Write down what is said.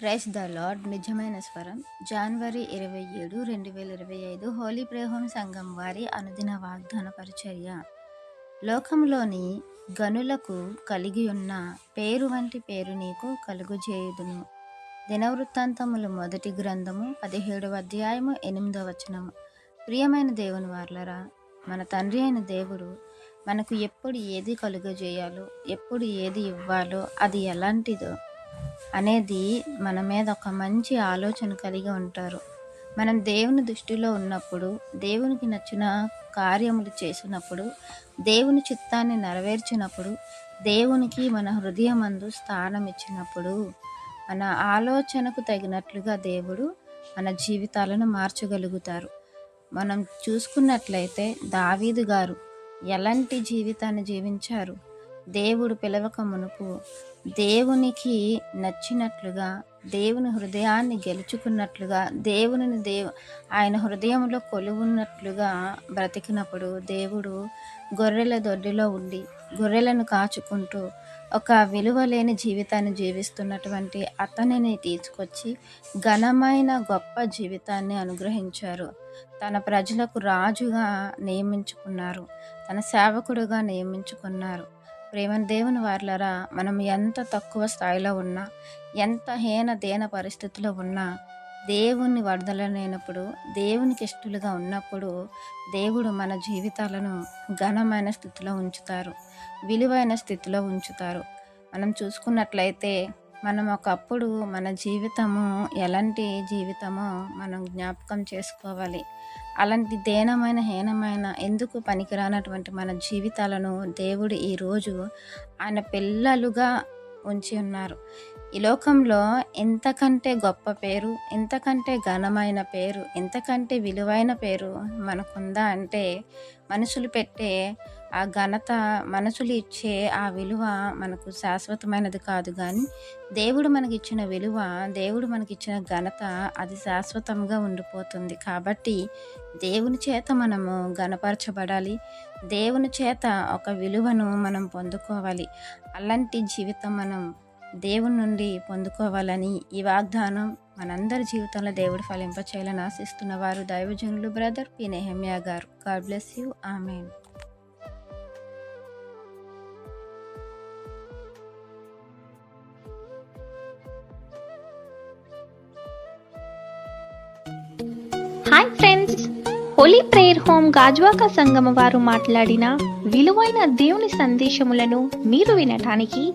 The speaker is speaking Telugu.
Price the lord. నిజమైన స్వరం. జనవరి ఇరవై ఏడు రెండు వేల ఇరవై ఐదు హోలీ ప్రేహోం సంఘం వారి అనుదిన వాగ్దాన పరిచర్య. లోకంలోని గనులకు కలిగి ఉన్న పేరు వంటి పేరు నీకు కలుగుజేయుదును. దినవృత్తాంతములు మొదటి గ్రంథము పదిహేడవ అధ్యాయము ఎనిమిదవ వచనము. ప్రియమైన దేవుని వార్లరా మన తండ్రి అయిన దేవుడు మనకు ఎప్పుడు ఏది కలుగజేయాలో ఎప్పుడు ఏది ఇవ్వాలో అది ఎలాంటిదో అనేది మన మీద ఒక మంచి ఆలోచన కలిగి ఉంటారు. మనం దేవుని దృష్టిలో ఉన్నప్పుడు దేవునికి నచ్చిన కార్యములు చేసినప్పుడు దేవుని చిత్తాన్ని నెరవేర్చినప్పుడు దేవునికి మన హృదయమందు స్థానం ఇచ్చినప్పుడు మన ఆలోచనకు తగినట్లుగా దేవుడు మన జీవితాలను మార్చగలుగుతారు. మనం చూసుకున్నట్లయితే దావీదు గారు ఎలాంటి జీవితాన్ని జీవించారు? దేవుడు పిలవక మునుపు దేవునికి నచ్చినట్లుగా దేవుని హృదయాన్ని గెలుచుకున్నట్లుగా దేవునిని దేవు ఆయన హృదయంలో కొలువున్నట్లుగా బ్రతికినప్పుడు దేవుడు గొర్రెల దొడ్డిలో ఉండి గొర్రెలను కాచుకుంటూ ఒక విలువ లేని జీవితాన్ని జీవిస్తున్నటువంటి అతనిని తీసుకొచ్చి ఘనమైన గొప్ప జీవితాన్ని అనుగ్రహించారు. తన ప్రజలకు రాజుగా నియమించుకున్నారు. తన సేవకుడుగా నియమించుకున్నారు. ప్రేమ దేవుని వార్లరా మనం ఎంత తక్కువ స్థాయిలో ఉన్నా ఎంత హీన దేన పరిస్థితిలో ఉన్నా దేవుని వరదలనైనప్పుడు దేవునికి ఇష్టలుగా ఉన్నప్పుడు దేవుడు మన జీవితాలను ఘనమైన స్థితిలో ఉంచుతారు విలువైన స్థితిలో ఉంచుతారు. మనం చూసుకున్నట్లయితే మనం ఒకప్పుడు మన జీవితము ఎలాంటి జీవితమో మనం జ్ఞాపకం చేసుకోవాలి. అలాంటి దేనమైన హీనమైన ఎందుకు పనికిరానటువంటి మన జీవితాలను దేవుడు ఈరోజు ఆయన పిల్లలుగా ఉంచి ఉన్నారు. ఈ లోకంలో ఎంతకంటే గొప్ప పేరు ఎంతకంటే ఘనమైన పేరు ఎంతకంటే విలువైన పేరు మనకుందా అంటే మనుషులు పెట్టే ఆ ఘనత మనుషులు ఇచ్చే ఆ విలువ మనకు శాశ్వతమైనది కాదు కానీ దేవుడు మనకిచ్చిన విలువ దేవుడు మనకిచ్చిన ఘనత అది శాశ్వతంగా ఉండిపోతుంది. కాబట్టి దేవుని చేత మనము ఘనపరచబడాలి. దేవుని చేత ఒక విలువను మనం పొందుకోవాలి. అలాంటి జీవితం మనం దేవుని నుండి పొందుకోవాలని ఈ వాగ్దానం మనందరి జీవితంలో దేవుడు ఫలింపచేయాలని ఆశిస్తున్న వారు దైవజనులు బ్రదర్ పి. నెహమ్యా గారు. God bless you. Amen. Hi friends holy prayer home Gajuwaka సంగమ వారు మాట్లాడిన విలువైన దేవుని సందేశములను మీరు వినటానికి